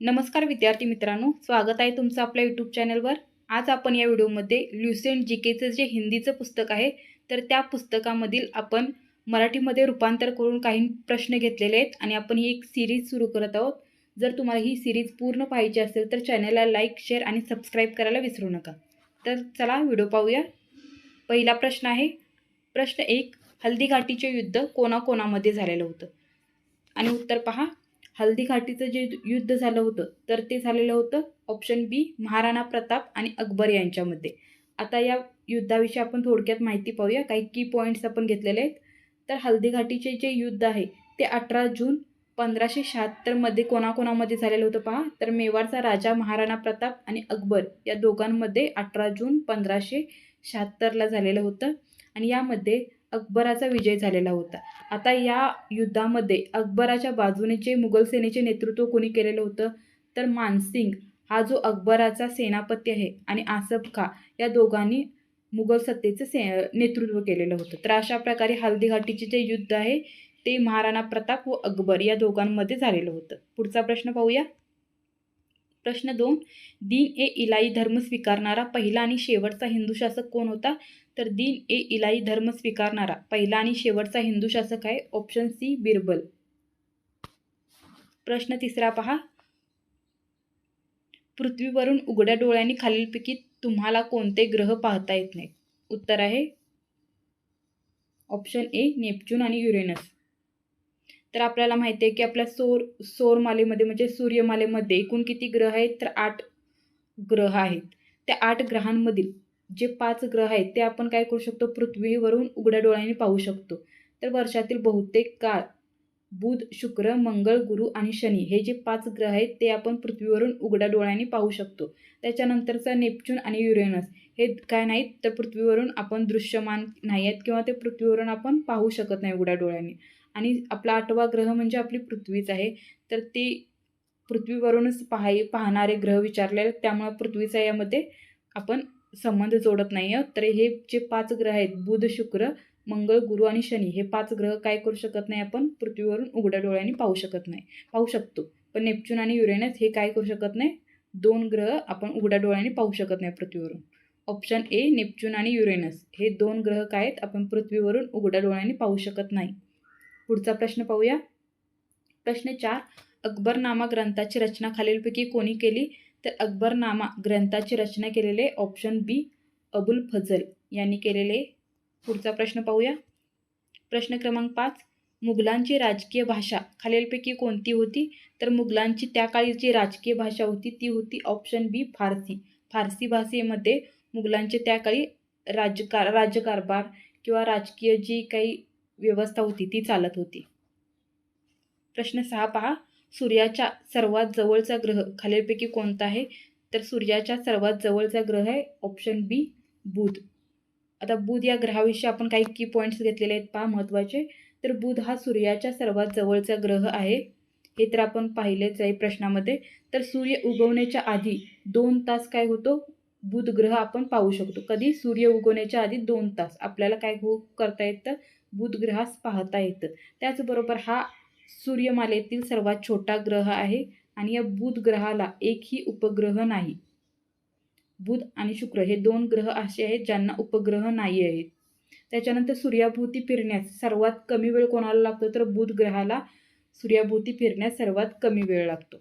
नमस्कार विद्यार्थी मित्रांनो स्वागत आहे तुमचं आपल्या यूट्यूब चॅनलवर आज आपण या व्हिडिओमध्ये ल्युसेंट जी केचं जे हिंदीचं पुस्तक आहे तर त्या पुस्तकामधील आपण मराठीमध्ये रूपांतर करून काही प्रश्न घेतलेले आहेत आणि आपण ही एक सिरीज सुरू करत आहोत. जर तुम्हाला ही सिरीज पूर्ण पाहिजे असेल तर चॅनलला लाईक शेअर आणि सबस्क्राईब करायला विसरू नका. तर चला व्हिडिओ पाहूया. पहिला प्रश्न आहे प्रश्न एक हल्दीघाटीचे युद्ध कोणाकोणामध्ये झालेलं होतं? आणि उत्तर पहा हल्दीघाटीचं जे युद्ध झालं होतं तर ते झालेलं होतं ऑप्शन बी महाराणा प्रताप आणि अकबर यांच्यामध्ये. आता या युद्धाविषयी आपण थोडक्यात माहिती पाहूया. काही की पॉईंट्स आपण घेतलेले आहेत. तर हल्दीघाटीचे जे युद्ध आहे ते अठरा जून पंधराशे शहात्तरमध्ये कोणाकोणामध्ये झालेलं होतं पहा. तर मेवाडचा राजा महाराणा प्रताप आणि अकबर या दोघांमध्ये अठरा जून पंधराशे शहात्तरला झालेलं होतं. आणि यामध्ये अकबराचा विजय झालेला होता. आता या युद्धामध्ये अकबराच्या बाजूने जे मुघल सेनेचे नेतृत्व कोणी केलेलं होतं तर मानसिंग. हा जो अकबराचा सेनापती आहे आणि आसफ खा या दोघांनी मुघल सत्तेचं से नेतृत्व केलेलं होतं. तर अशा प्रकारे हल्दीघाटीचे जे युद्ध आहे ते महाराणा प्रताप व अकबर या दोघांमध्ये झालेलं होतं. पुढचा प्रश्न पाहूया. प्रश्न दोन. दीन ए इलाई धर्म स्वीकारणारा पहिला आणि शेवटचा हिंदू शासक कोण होता? तर दीन ए इलाई धर्म स्वीकारणारा पहिला आणि शेवटचा हिंदू शासक आहे ऑप्शन सी बिरबल. प्रश्न तिसरा पहा. पृथ्वीवरून उघड्या डोळ्यांनी खालीलपैकी तुम्हाला कोणते ग्रह पाहता येत नाहीत? उत्तर आहे. ऑप्शन ए नेपच्यून आणि युरेनस. तर आपल्याला माहिती आहे की आपल्या सौर सौरमालेमध्ये म्हणजे सूर्यमालेमध्ये एकूण किती ग्रह आहेत? तर आठ ग्रह आहेत. त्या आठ ग्रहांमधील जे पाच ग्रह आहेत ते आपण काय करू शकतो? पृथ्वीवरून उघड्या डोळ्यांनी पाहू शकतो. तर वर्षातील बहुतेक काळ बुध शुक्र मंगळ गुरु आणि शनी हे जे पाच ग्रह आहेत ते आपण पृथ्वीवरून उघड्या डोळ्यांनी पाहू शकतो. त्याच्यानंतरचा नेपच्यून आणि युरेनस हे काय नाहीत तर पृथ्वीवरून आपण दृश्यमान नाही आहेत किंवा ते पृथ्वीवरून आपण पाहू शकत नाही उघड्या डोळ्यांनी. आणि आपला आठवा ग्रह म्हणजे आपली पृथ्वीच आहे. तर ती पृथ्वीवरूनच पाहाय पाहणारे ग्रह विचारले आहेत. त्यामुळं पृथ्वीचा यामध्ये आपण संबंध जोडत नाही आहोत. तर हे जे पाच ग्रह आहेत बुध शुक्र मंगळ गुरु आणि शनी हे पाच ग्रह काय करू शकत नाही आपण? पृथ्वीवरून उघड्या डोळ्यांनी पाहू शकत नाही. पाहू शकतो. पण नेपच्यून आणि युरेनस हे काय करू शकत नाही? दोन ग्रह आपण उघड्या डोळ्यांनी पाहू शकत नाही पृथ्वीवरून. ऑप्शन ए नेपच्यून आणि युरेनस. हे दोन ग्रह काय आहेत? आपण पृथ्वीवरून उघड्या डोळ्यांनी पाहू शकत नाही. पुढचा प्रश्न पाहूया. प्रश्न चार अकबरनामा ग्रंथाची रचना खालीलपैकी कोणी केली? तर अकबरनामा ग्रंथाची रचना केलेले ऑप्शन बी अबुल फजल यांनी केलेले. पुढचा प्रश्न पाहूया. प्रश्न क्रमांक पाच मुघलांची राजकीय भाषा खालीलपैकी कोणती होती? तर मुघलांची त्या काळी जी राजकीय भाषा होती ती होती ऑप्शन बी फारसी. फारसी भाषेमध्ये मुघलांचे त्या काळी राजकार राजकारभार किंवा राजकीय जी काही व्यवस्था होती ती चालत होती. प्रश्न सहा पहा. सूर्याच्या सर्वात जवळचा ग्रह खालीलपैकी कोणता आहे? तर सूर्याच्या सर्वात जवळचा ग्रह आहे ऑप्शन बी बुध. आता बुध या ग्रहाविषयी आपण काही की पॉईंट्स घेतलेले आहेत पहा महत्त्वाचे. तर बुध हा सूर्याच्या सर्वात जवळचा ग्रह आहे. हे तर आपण पाहिलेच आहे प्रश्नामध्ये. तर सूर्य उगवण्याच्या आधी दोन तास काय होतो? बुध ग्रह आपण पाहू शकतो. कधी? सूर्य उगवण्याच्या आधी दोन तास. आपल्याला काय हो करता येतं? बुध ग्रहास पाहता येतं. त्याचबरोबर हा सूर्यमालेतील सर्वात छोटा ग्रह आहे आणि या बुध ग्रहाला एकही उपग्रह नाही. बुध आणि शुक्र हे दोन ग्रह असे आहेत ज्यांना उपग्रह नाही आहेत. त्याच्यानंतर सूर्याभोवती फिरण्यास सर्वात कमी वेळ कोणाला लागतो? तर बुध ग्रहाला सूर्याभोवती फिरण्यास सर्वात कमी वेळ लागतो.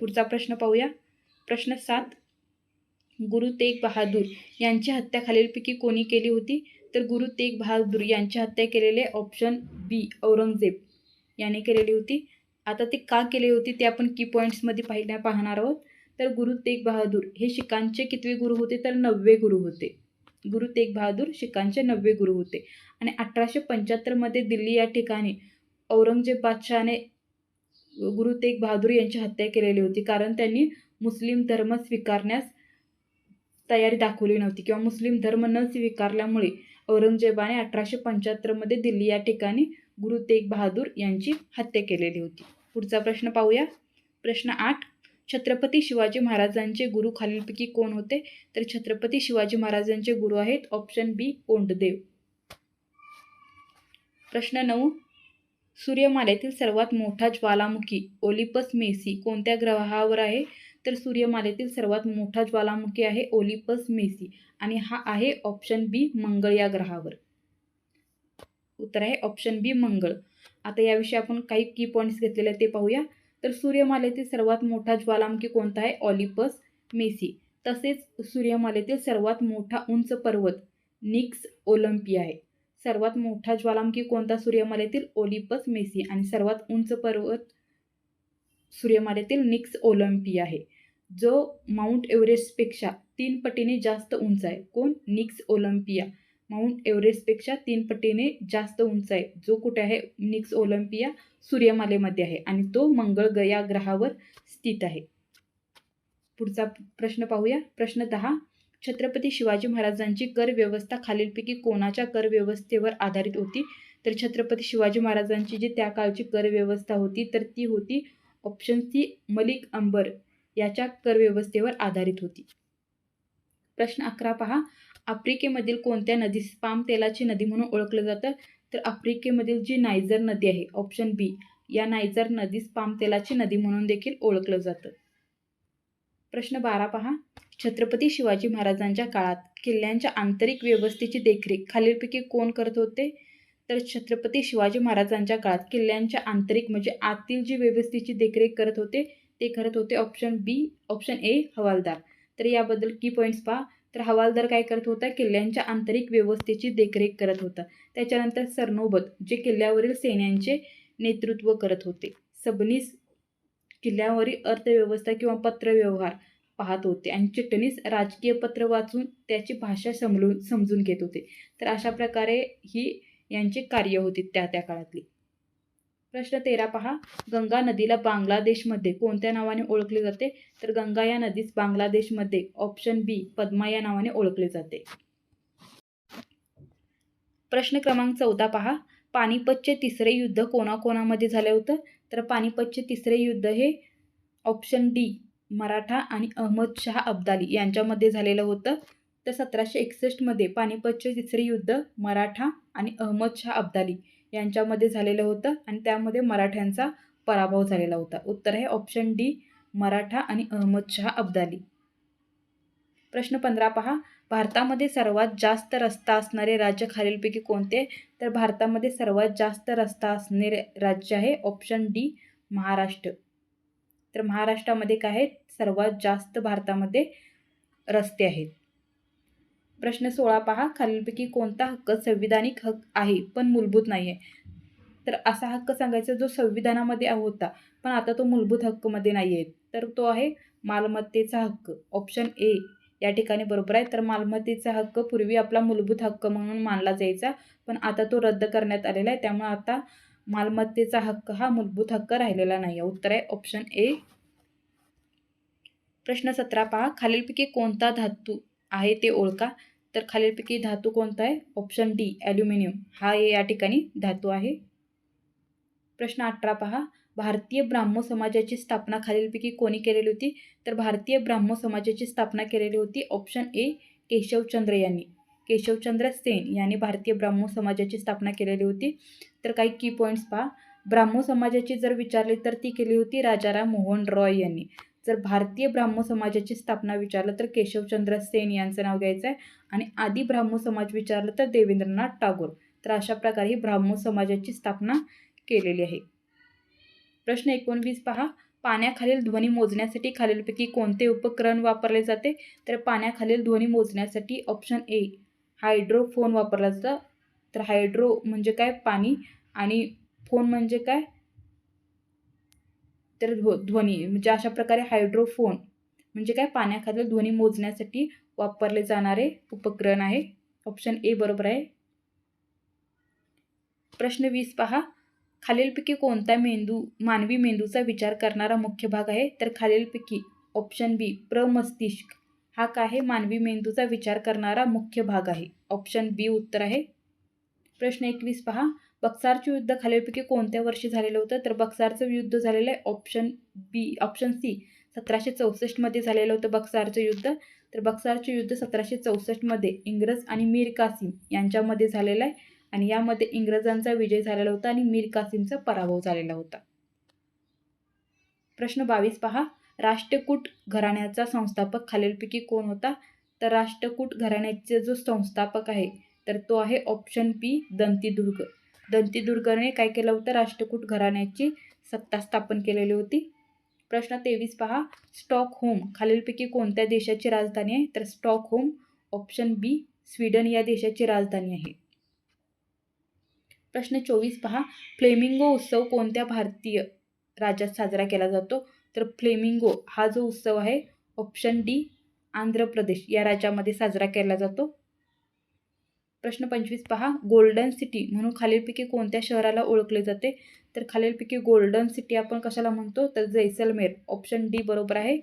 पुढचा प्रश्न पाहूया. प्रश्न सात. गुरु तेग बहादूर यांची हत्या खालीलपैकी कोणी केली होती? तर गुरु तेग बहादूर यांची हत्या केलेले ऑप्शन बी औरंगजेब याने केलेली होती. आता ते का केली होती ते आपण की पॉईंट्समध्ये पाहिल्या पाहणार आहोत. तर गुरु तेग बहादूर हे शिखांचे कितवे गुरु होते तर नववे गुरु होते. गुरु तेग बहादूर शिखांचे नववे गुरु होते. आणि अठराशे पंच्याहत्तरमध्ये दिल्ली या ठिकाणी औरंगजेब बादशहाने गुरु तेग बहादूर यांची हत्या केलेली होती. कारण त्यांनी मुस्लिम धर्म स्वीकारण्यास तयारी दाखवली नव्हती किंवा मुस्लिम धर्म न स्वीकारल्यामुळे औरंगजेबाने अठराशे पंच्याहत्तरमध्ये दिल्ली या ठिकाणी गुरु तेग बहादूर यांची हत्या केलेली होती. पुढचा प्रश्न पाहूया. प्रश्न आठ. छत्रपती शिवाजी महाराजांचे गुरु खालीलपैकी कोण होते? तर छत्रपती शिवाजी महाराजांचे गुरु आहेत ऑप्शन बी कोंडदेव. प्रश्न नऊ. सूर्यमालेतील सर्वात मोठा ज्वालामुखी ओलिपस मेसी कोणत्या ग्रहावर आहे? तर सूर्यमालेतील सर्वात मोठा ज्वालामुखी आहे ओलिपस मेसी आणि हा आहे ऑप्शन बी मंगळ या ग्रहावर. उत्तर आहे ऑप्शन बी मंगळ. आता याविषयी आपण काही की पॉईंट्स घेतलेले आहेत ते पाहूया. तर सूर्यमालेतील सर्वात मोठा ज्वालामुखी कोणता आहे? Olympus Mons. तसेच सूर्यमालेतील सर्वात मोठा उंच पर्वत निक्स ओलंपिया आहे. सर्वात मोठा ज्वालामुखी कोणता? सूर्यमालेतील ओलिपस मेसी आणि सर्वात उंच पर्वत सूर्यमालेतील निक्स ओलंपिया आहे. जो माउंट एव्हरेस्टपेक्षा तीन पटीने जास्त उंच आहे. कोण? निक्स ओलंपिया. माउंट एव्हरेस्टपेक्षा तीन पटीने जास्त उंच आहे. जो कुठे आहे? निक्स ओलंपिया सूर्यमालेमध्ये आहे आणि तो मंगळ गया ग्रहावर स्थित आहे. पुढचा प्रश्न पाहूया. प्रश्न दहा. छत्रपती शिवाजी महाराजांची कर व्यवस्था खालीलपैकी कोणाच्या कर व्यवस्थेवर आधारित होती? तर छत्रपती शिवाजी महाराजांची जी त्या काळची कर व्यवस्था होती तर ती होती ऑप्शन सी मलिक अंबर. याच्या करव्यवस्थेवर आधारित होती. प्रश्न अकरा पहा. आफ्रिकेमधील कोणत्या नदीस पाम तेलाची नदी म्हणून ओळखलं जातं? तर आफ्रिकेमधील जी नायजर नदी आहे ऑप्शन बी या नायजर नदीस पाम तेलाची नदी म्हणून देखील ओळखलं जातं. प्रश्न बारा पहा. छत्रपती शिवाजी महाराजांच्या काळात किल्ल्यांच्या आंतरिक व्यवस्थेची देखरेख खालीलपैकी कोण करत होते? तर छत्रपती शिवाजी महाराजांच्या काळात किल्ल्यांच्या आंतरिक म्हणजे आतील जी व्यवस्थेची देखरेख करत होते ते करत होते ऑप्शन बी ऑप्शन ए हवालदार. तर याबद्दल की पॉईंट्स पहा. तर हवालदार काय करत होता? किल्ल्यांच्या आंतरिक व्यवस्थेची देखरेख करत होता. त्याच्यानंतर सरनोबत जे किल्ल्यावरील सैन्यांचे नेतृत्व करत होते. सबनीस किल्ल्यावरील अर्थव्यवस्था किंवा पत्रव्यवहार पाहत होते आणि चिटणीस राजकीय पत्र वाचून त्याची भाषा समजून समजून घेत होते. तर अशा प्रकारे ही यांची कार्य होती त्या त्या काळातली. प्रश्न तेरा पहा. गंगा नदीला बांगलादेशमध्ये कोणत्या नावाने ओळखले जाते? तर गंगा या नदीस बांगलादेशमध्ये ऑप्शन बी पद्मा या नावाने ओळखले जाते. प्रश्न क्रमांक चौदा पहा. पानिपतचे तिसरे युद्ध कोणाकोणामध्ये झाले होतं? तर पानिपतचे तिसरे युद्ध हे ऑप्शन डी मराठा आणि अहमदशहा अब्दाली यांच्यामध्ये झालेलं होतं. तर सतराशे एकसष्टमध्ये पानिपतचे तिसरे युद्ध मराठा आणि अहमदशहा अब्दाली यांच्यामध्ये झालेलं होतं आणि त्यामध्ये मराठ्यांचा पराभव झालेला होता. उत्तर आहे ऑप्शन डी मराठा आणि अहमदशहा अब्दाली. प्रश्न पंधरा पहा. भारतामध्ये सर्वात जास्त रस्ता असणारे राज्य खालीलपैकी कोणते? तर भारतामध्ये सर्वात जास्त रस्ता असणारे राज्य आहे ऑप्शन डी महाराष्ट्र. तर महाराष्ट्रामध्ये काय आहे सर्वात जास्त भारतामध्ये रस्ते आहेत. प्रश्न सोळा पहा. खालीलपैकी कोणता हक्क संविधानिक हक्क आहे? पण मूलभूत नाही आहे तर असा हक्क सांगायचा जो संविधानामध्ये होता. पण आता तो मूलभूत हक्कमध्ये नाही आहे तर तो आहे मालमत्तेचा हक्क. ऑप्शन ए या ठिकाणी बरोबर आहे. तर मालमत्तेचा हक्क पूर्वी आपला मूलभूत हक्क म्हणून मानला जायचा. पण आता तो रद्द करण्यात आलेला आहे. त्यामुळे आता मालमत्तेचा हक्क हा मूलभूत हक्क राहिलेला नाही आहे उत्तर आहे ऑप्शन ए. प्रश्न सतरा पहा. खालीलपैकी कोणता धातू आहे ते ओळखा. तर खालीलपैकी धातू कोणता आहे? ऑप्शन डी ॲल्युमिनियम हा या ठिकाणी धातू आहे. प्रश्न अठरा पहा. भारतीय ब्राह्मो समाजाची स्थापना खालीलपैकी कोणी केलेली होती? तर भारतीय ब्राह्मो समाजाची स्थापना केलेली होती ऑप्शन ए केशवचंद्र यांनी. केशवचंद्र सेन यांनी भारतीय ब्राह्मो समाजाची स्थापना केलेली होती. तर काही की पॉईंट्स पहा. ब्राह्मो समाजाची जर विचारली तर ती केली होती राजाराम मोहन रॉय यांनी. जर भारतीय ब्राह्मो समाजाची स्थापना विचारलं तर केशवचंद्र सेन यांचं नाव घ्यायचं आहे आणि आदी ब्राह्मो समाज विचारलं तर देवेंद्रनाथ टागोर. तर अशा प्रकारे ही ब्राह्मो समाजाची स्थापना केलेली आहे. प्रश्न एकोणवीस पहा. पाण्याखालील ध्वनी मोजण्यासाठी खालीलपैकी कोणते उपकरण वापरले जाते? तर पाण्याखालील ध्वनी मोजण्यासाठी ऑप्शन ए हायड्रोफोन वापरला जातं. तर हायड्रो म्हणजे काय? पाणी आणि फोन म्हणजे काय? तर ध्व ध्वनी म्हणजे अशा प्रकारे हायड्रोफोन म्हणजे काय? पाण्याखालील ध्वनी मोजण्यासाठी वापरले जाणारे उपकरण आहे. ऑप्शन ए बरोबर आहे. प्रश्न वीस पहा. खालीलपैकी कोणता मेंदू मानवी मेंदूचा विचार करणारा मुख्य भाग आहे? तर खालीलपैकी ऑप्शन बी प्रमस्तिष्क. हा काय आहे? मानवी मेंदूचा विचार करणारा मुख्य भाग आहे. ऑप्शन बी उत्तर आहे. प्रश्न एकवीस पहा. बक्सारचे युद्ध खालीलपैकी कोणत्या वर्षी झालेलं होतं? तर बक्सारचं युद्ध झालेलं आहे. ऑप्शन बी ऑप्शन सी सतराशे चौसष्टमध्ये झालेलं होतं बक्सारचं युद्ध. तर बक्सारचे युद्ध सतराशे चौसष्टमध्ये इंग्रज आणि मीर कासिम यांच्यामध्ये झालेलं आहे. आणि यामध्ये इंग्रजांचा विजय झालेला होता आणि मीर कासिमचा पराभव झालेला होता. प्रश्न बावीस पहा. राष्ट्रकूट घराण्याचा संस्थापक खालीलपैकी कोण होता? तर राष्ट्रकूट घराण्याचा जो संस्थापक आहे तर तो आहे ऑप्शन पी दंतीदुर्ग. दंतीदुर्गाने काय केलं होतं? राष्ट्रकूट घराण्याची सत्ता स्थापन केलेली होती. प्रश्न तेवीस पहा. स्टॉकहोम खालीलपैकी कोणत्या देशाची राजधानी आहे? तर स्टॉकहोम ऑप्शन बी स्वीडन या देशाची राजधानी आहे. प्रश्न चोवीस पहा. फ्लेमिंगो उत्सव कोणत्या भारतीय राज्यात साजरा केला जातो? तर फ्लेमिंगो हा जो उत्सव आहे ऑप्शन डी आंध्र प्रदेश या राज्यामध्ये साजरा केला जातो. प्रश्न पंचवीस. पहा गोल्डन सिटी म्हणून खालीलपैकी कोणत्या शहराला ओळखले जाते? तर खालीलपैकी गोल्डन सिटी आपण कशाला म्हणतो? तर जैसलमेर. ऑप्शन डी बरोबर आहे.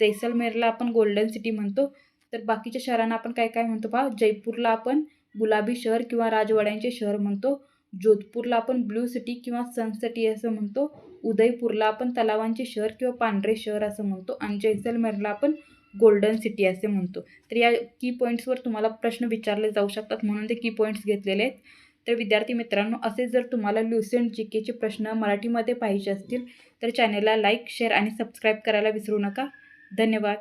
जैसलमेरला आपण गोल्डन सिटी म्हणतो. तर बाकीच्या शहरांना आपण काय काय म्हणतो पहा? जयपूरला आपण गुलाबी शहर किंवा राजवाड्यांचे शहर म्हणतो. जोधपूरला आपण ब्ल्यू सिटी किंवा सन सिटी असं म्हणतो. उदयपूरला आपण तलावांचे शहर किंवा पांढरे शहर असं म्हणतो. आणि जैसलमेरला आपण गोल्डन सिटी असे म्हणतो. तर या की पॉईंट्सवर तुम्हाला प्रश्न विचारले जाऊ शकतात म्हणून ते की पॉईंट्स घेतलेले आहेत. तर विद्यार्थी मित्रांनो असे जर तुम्हाला ल्युसेंट जी केचे प्रश्न मराठीमध्ये पाहिजे असतील तर चॅनेलला लाईक शेअर आणि सबस्क्राईब करायला विसरू नका. धन्यवाद.